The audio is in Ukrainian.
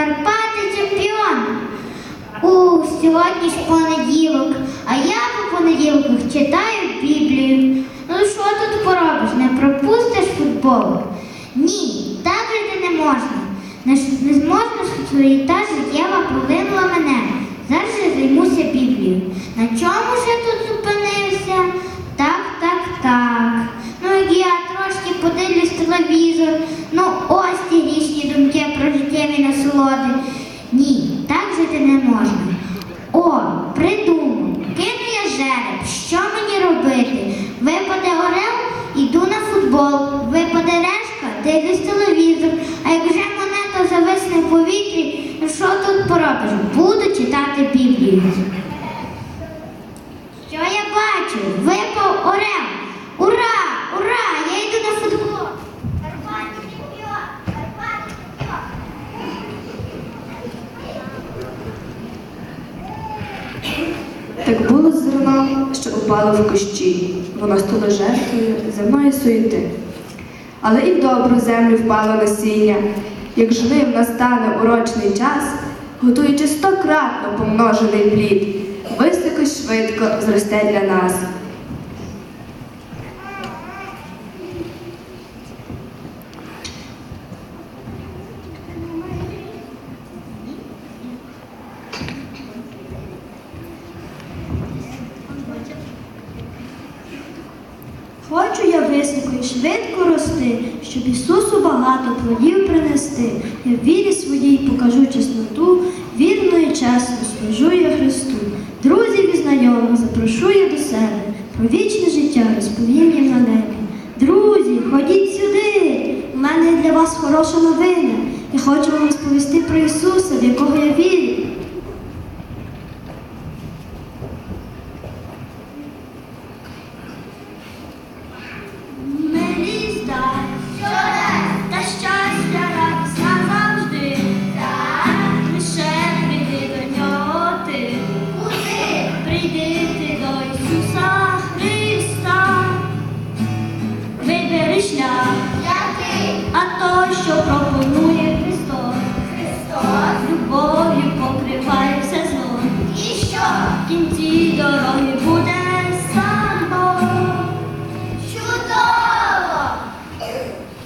Карпати чемпіон. У сьогодні ж понеділок, а я по понеділках читаю Біблію. Ну що тут поробиш? Не пропустиш футбол? Ні, так жити не можна. Не, не зможна суєта життєва полинула мене. Зараз я займуся Біблією. На чому ж я тут зупинився? Так, так, так. Ну я трошки подивлюсь телевізор. Ну ось ті грішні думки про життєві насолоди. Ні, так жити не можна. О, придумав. Кину я жереб. Що мені робити? Випаде орел, іду на футбол. Випаде решка, дивись телевізор. А як вже монета зависне в повітрі, ну що тут поробиш? Буду читати Біблію. Що я бачу? Випав орел. Ура! Ура! Я йду на футбол. Карпати чемпіон! Карпати чемпіон! Так було зерна, що упало в кущі. Воно стало жертвою земної суєти. Але і добру землю впало насіння. Як жнив настане урочний час, готуючи стократно помножений плід, високо швидко зросте для нас. Хочу я високо і швидко рости, щоб Ісусу багато плодів принести. Я в вірі своїй покажу чесноту, вірно і чесно служу я Христу. Друзів і знайомих запрошу я до себе, про вічне життя розповім їм на небі. Друзі, ходіть сюди! У мене для вас хороша новина. Я хочу вам розповісти про Ісуса, в якого я вірю. o seu